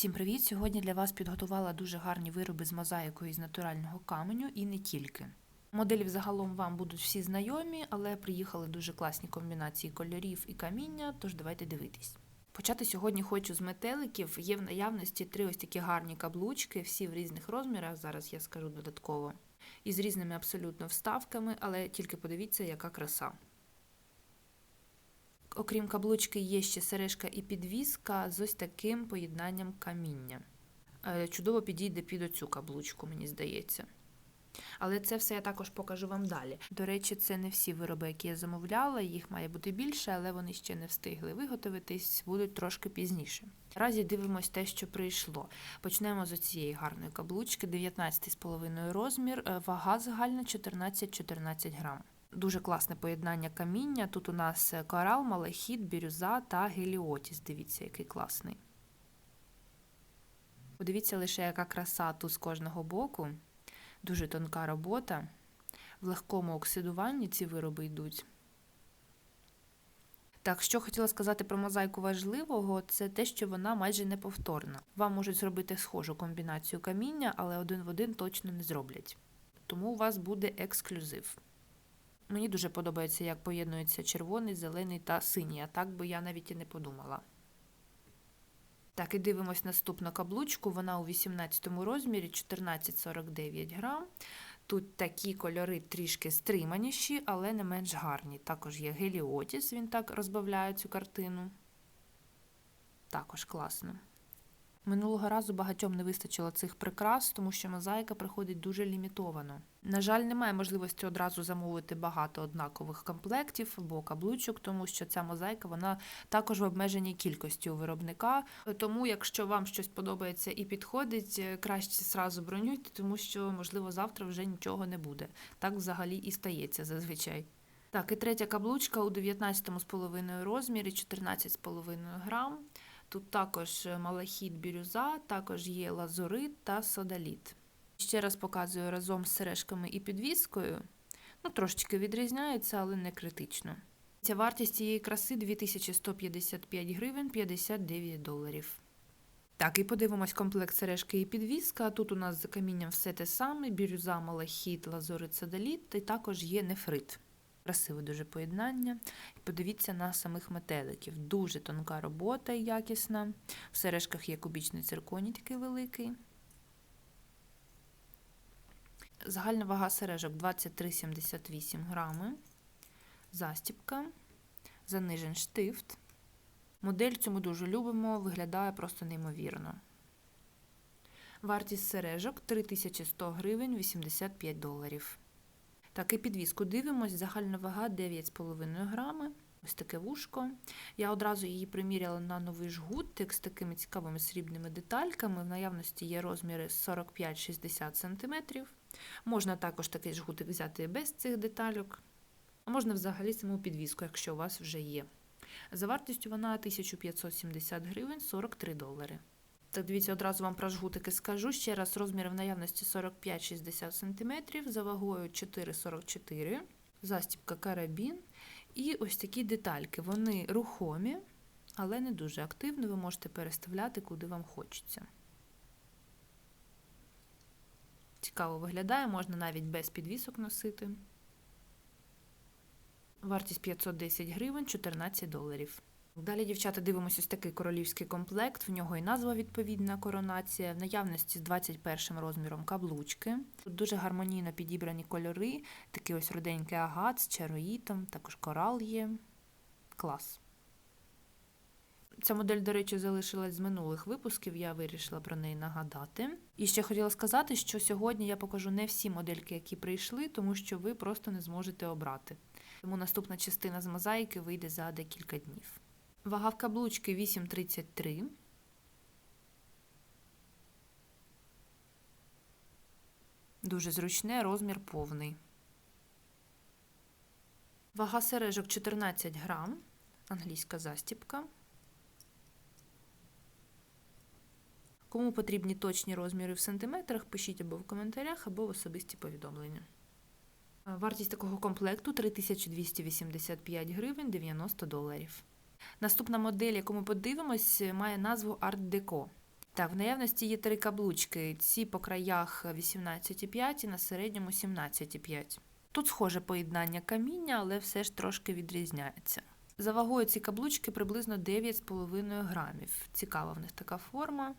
Всім привіт! Сьогодні для вас підготувала дуже гарні вироби з мозаїкою із натурального каменю і не тільки. Моделі взагалом вам будуть всі знайомі, але приїхали дуже класні комбінації кольорів і каміння, тож давайте дивитись. Почати сьогодні хочу з метеликів. Є в наявності три ось такі гарні каблучки, всі в різних розмірах, зараз я скажу додатково, і з різними абсолютно вставками, але тільки подивіться, яка краса. Окрім каблучки, є ще сережка і підвіска з ось таким поєднанням каміння. Е, Чудово підійде під оцю каблучку, мені здається. Але це все я також покажу вам далі. До речі, це не всі вироби, які я замовляла, їх має бути більше, але вони ще не встигли виготовитись, будуть трошки пізніше. Наразі дивимось те, що прийшло. Почнемо з цієї гарної каблучки, 19,5 розмір, е, вага загальна 14-14 грам. Дуже класне поєднання каміння. Тут у нас корал, малахіт, бірюза та геліотіс. Дивіться, який класний. Подивіться лише, яка краса тут з кожного боку. Дуже тонка робота. В легкому оксидуванні ці вироби йдуть. Так, що хотіла сказати про мозаїку важливого, це те, що вона майже неповторна. Вам можуть зробити схожу комбінацію каміння, але один в один точно не зроблять. Тому у вас буде ексклюзив. Мені дуже подобається, як поєднується червоний, зелений та синій, а так би я навіть і не подумала. Так, і дивимось наступну каблучку. Вона у 18 розмірі 14,49 грам. Тут такі кольори трішки стриманіші, але не менш гарні. Також є геліотіс, він так розбавляє цю картину. Також класно. Минулого разу багатьом не вистачило цих прикрас, тому що мозаїка приходить дуже лімітовано. На жаль, немає можливості одразу замовити багато однакових комплектів або каблучок, тому що ця мозаїка вона також в обмеженій кількості у виробника. Тому, якщо вам щось подобається і підходить, краще зразу бронюйте, тому що, можливо, завтра вже нічого не буде. Так взагалі і стається зазвичай. Так, і третя каблучка у 19,5 розмірі, 14,5 грам. Тут також малахіт бірюза, також є лазурит та содаліт. Ще раз показую разом з сережками і підвіскою. Ну, трошечки відрізняється, але не критично. Ця вартість цієї краси 2155 гривень 59 доларів. Так, і подивимось комплект сережки і підвіска. Тут у нас за камінням все те саме: бірюза, малахіт, лазурит, содаліт, і також є нефрит. Красиве дуже поєднання. Подивіться на самих метеликів. Дуже тонка робота і якісна. В сережках є кубічний цирконій такий великий. Загальна вага сережок 23,78 грами. Застіпка, занижен штифт. Модель цю ми дуже любимо, виглядає просто неймовірно. Вартість сережок 3100 гривень 85 доларів. Так, і підвіску дивимось, загальна вага 9,5 грами. Ось таке вушко. Я одразу її приміряла на новий жгутик з такими цікавими срібними детальками. В наявності є розміри 45-60 см. Можна також такий жгутик взяти без цих детальок, а можна взагалі саму підвіску, якщо у вас вже є. За вартістю вона 1570 гривень 43 долари. Так, дивіться, одразу вам про жгутики скажу. Ще раз, розміри в наявності 45-60 см, за вагою 4,44 застібка карабін. І ось такі детальки. Вони рухомі, але не дуже активно. Ви можете переставляти, куди вам хочеться. Цікаво виглядає, можна навіть без підвісок носити. Вартість 510 гривень 14 доларів. Далі, дівчата, дивимося ось такий королівський комплект. В нього і назва відповідна коронація. В наявності з 21 розміром каблучки. Тут дуже гармонійно підібрані кольори, такий ось руденький агат з чароїтом, також корал є. Клас. Ця модель, до речі, залишилась з минулих випусків, я вирішила про неї нагадати. І ще хотіла сказати, що сьогодні я покажу не всі модельки, які прийшли, тому що ви просто не зможете обрати. Тому наступна частина з мозаїки вийде за декілька днів. Вага в каблучки 8,33. Дуже зручне, розмір повний. Вага сережок 14 грам. Англійська застіпка. Кому потрібні точні розміри в сантиметрах, пишіть або в коментарях, або в особисті повідомлення. Вартість такого комплекту 3285 гривень 90 доларів. Наступна модель, яку ми подивимось, має назву Deco. Так, в наявності є три каблучки. Ці по краях 18,5 і на середньому 17,5. Тут схоже поєднання каміння, але все ж трошки відрізняється. За вагою ці каблучки приблизно 9,5 грамів. Цікава в них така форма.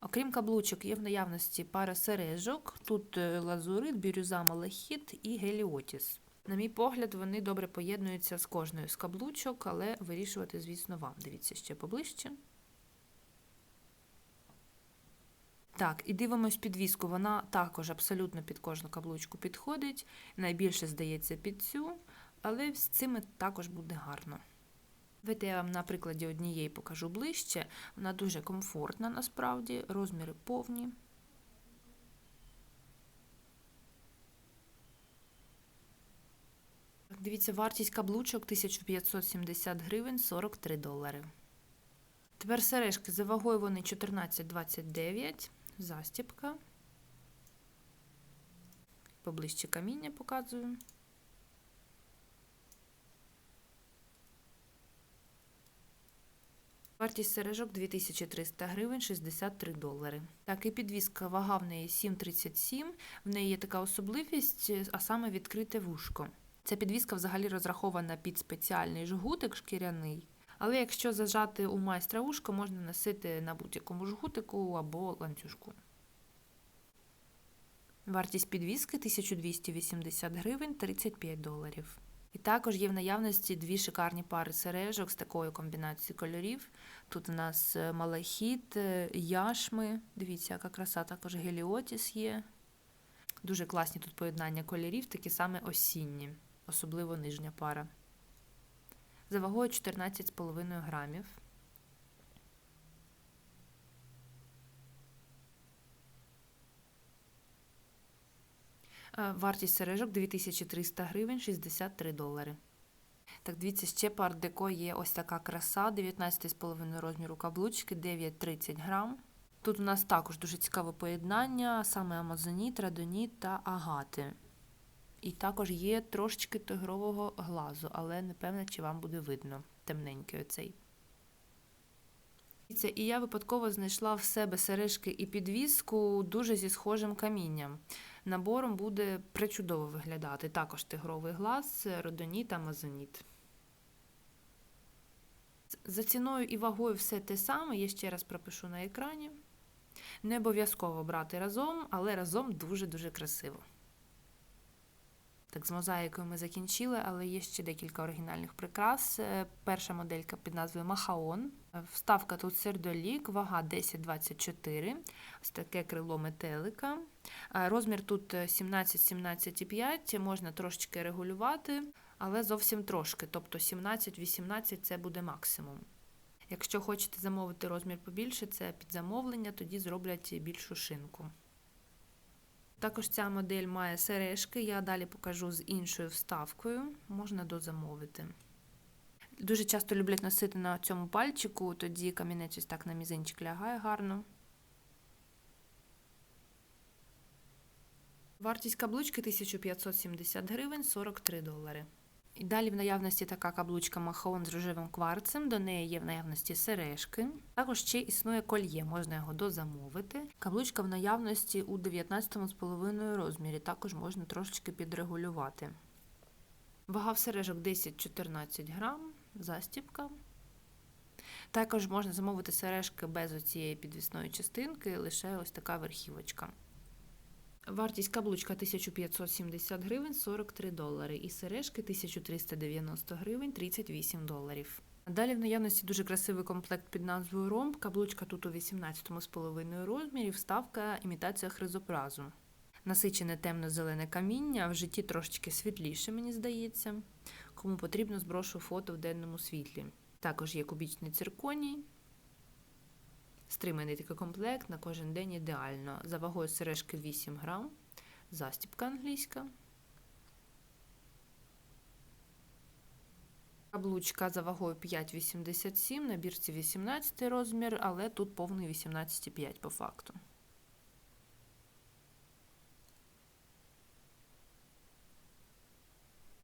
Окрім каблучок, є в наявності пара сережок. Тут е, лазурит, бірюза малахіт і геліотіс. На мій погляд, вони добре поєднуються з кожною з каблучок, але вирішувати, звісно, вам. Дивіться ще поближче. Так, і дивимось підвіску. Вона також абсолютно під кожну каблучку підходить. Найбільше здається під цю, але з цими також буде гарно. Давайте я вам на прикладі однієї покажу ближче. Вона дуже комфортна насправді, розміри повні. Дивіться, вартість каблучок 1570 гривень 43 долари. Тепер сережки за вагою вони 14,29, застіпка. Поближче каміння показую. Вартість сережок 2300 гривень 63 долари. Так, і підвіска вага в неї 7,37. В неї є така особливість, а саме відкрите вушко. Ця підвіска взагалі розрахована під спеціальний жгутик шкіряний. Але якщо зажати у майстра вушко, можна носити на будь-якому жгутику або ланцюжку. Вартість підвіски 1280 гривень 35 доларів. І також є в наявності дві шикарні пари сережок з такою комбінацією кольорів. Тут у нас е, малахіт, е, яшми. Дивіться, яка краса, також геліотіс є. Дуже класні тут поєднання кольорів, такі саме осінні, особливо нижня пара. За вагою 14,5 грамів. Е, Вартість сережок 2300 гривень 63 долари. Так, дивіться, ще по art-деко є ось така краса, 19,5 розміру каблучки, 9,30 грам. Тут у нас також дуже цікаве поєднання, саме амазоніт, радоніт та агати. І також є трошечки тигрового глазу, але не певна, чи вам буде видно темненький оцей. І я випадково знайшла в себе сережки і підвіску дуже зі схожим камінням. Набором буде причудово виглядати. Також тигровий глаз, родоніт, амазоніт. За ціною і вагою все те саме, я ще раз пропишу на екрані. Не обов'язково брати разом, але разом дуже-дуже красиво. Так, з мозаїкою ми закінчили, але є ще декілька оригінальних прикрас. Е, Перша моделька під назвою Махаон. Е, Вставка тут сердолік, вага 10-24, ось таке крило метелика. Е, Розмір тут 17-17,5, можна трошечки регулювати, але зовсім трошки, тобто 17-18 це буде максимум. Якщо хочете замовити розмір побільше, це під замовлення, тоді зроблять більшу шинку. Також ця модель має сережки, я далі покажу з іншою вставкою, можна дозамовити. Дуже часто люблять носити на цьому пальчику, тоді камінець ось так на мізинчик лягає гарно. Вартість каблучки 1570 гривень 43 долари. І далі в наявності така каблучка Махон з рожевим кварцем, до неї є в наявності сережки. Також ще існує кольє, можна його дозамовити. Каблучка в наявності у 19,5 розмірі, також можна трошечки підрегулювати. Вага сережок 10-14 грам, застіпка. Також можна замовити сережки без цієї підвісної частинки, лише ось така верхівочка. Вартість каблучка 1570 гривень 43 долари і сережки 1390 гривень 38 доларів. Далі в наявності дуже красивий комплект під назвою Ромб. Каблучка тут у 18,5 розмірі, вставка імітація хризопразу. Насичене темно-зелене каміння, в житті трошечки світліше, мені здається. Кому потрібно, зброшу фото в денному світлі. Також є кубічний цирконій. Стриманий такий комплект на кожен день ідеально. За вагою сережки 8 грам, застіпка англійська. Каблучка за вагою 5,87, на бірці 18 розмір, але тут повний 18,5 по факту.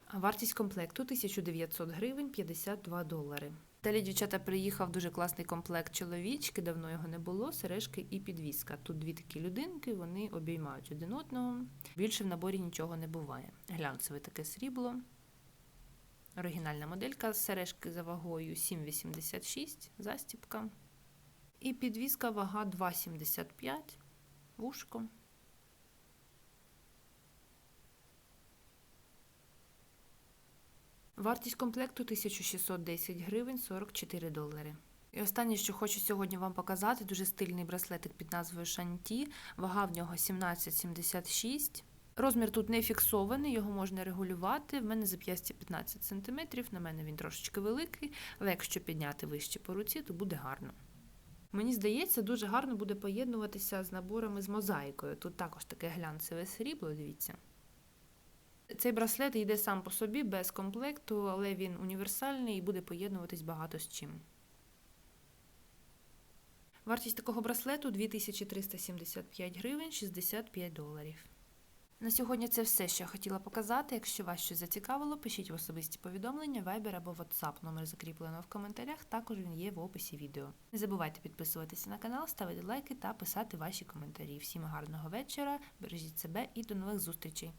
А Вартість комплекту 1900 гривень 52 долари. Далі, дівчата, приїхав дуже класний комплект чоловічки, давно його не було, сережки і підвіска. Тут дві такі людинки, вони обіймають один одного. Більше в наборі нічого не буває. Глянцеве таке срібло. Оригінальна моделька сережки за вагою 7,86, застіпка. І підвіска вага 2,75, вушко. Вартість комплекту 1610 гривень 44 долари. І останнє, що хочу сьогодні вам показати, дуже стильний браслетик під назвою Шанті. Вага в нього 17,76. Розмір тут не фіксований, його можна регулювати. В мене зап'ястя 15 см, на мене він трошечки великий, але якщо підняти вище по руці, то буде гарно. Мені здається, дуже гарно буде поєднуватися з наборами з мозаїкою. Тут також таке глянцеве срібло, дивіться. Цей браслет йде сам по собі без комплекту, але він універсальний і буде поєднуватись багато з чим. Вартість такого браслету 2375 гривень 65 доларів. На сьогодні це все, що я хотіла показати. Якщо вас щось зацікавило, пишіть в особисті повідомлення, Viber або WhatsApp. Номер закріплено в коментарях, також він є в описі відео. Не забувайте підписуватися на канал, ставити лайки та писати ваші коментарі. Всім гарного вечора, бережіть себе і до нових зустрічей!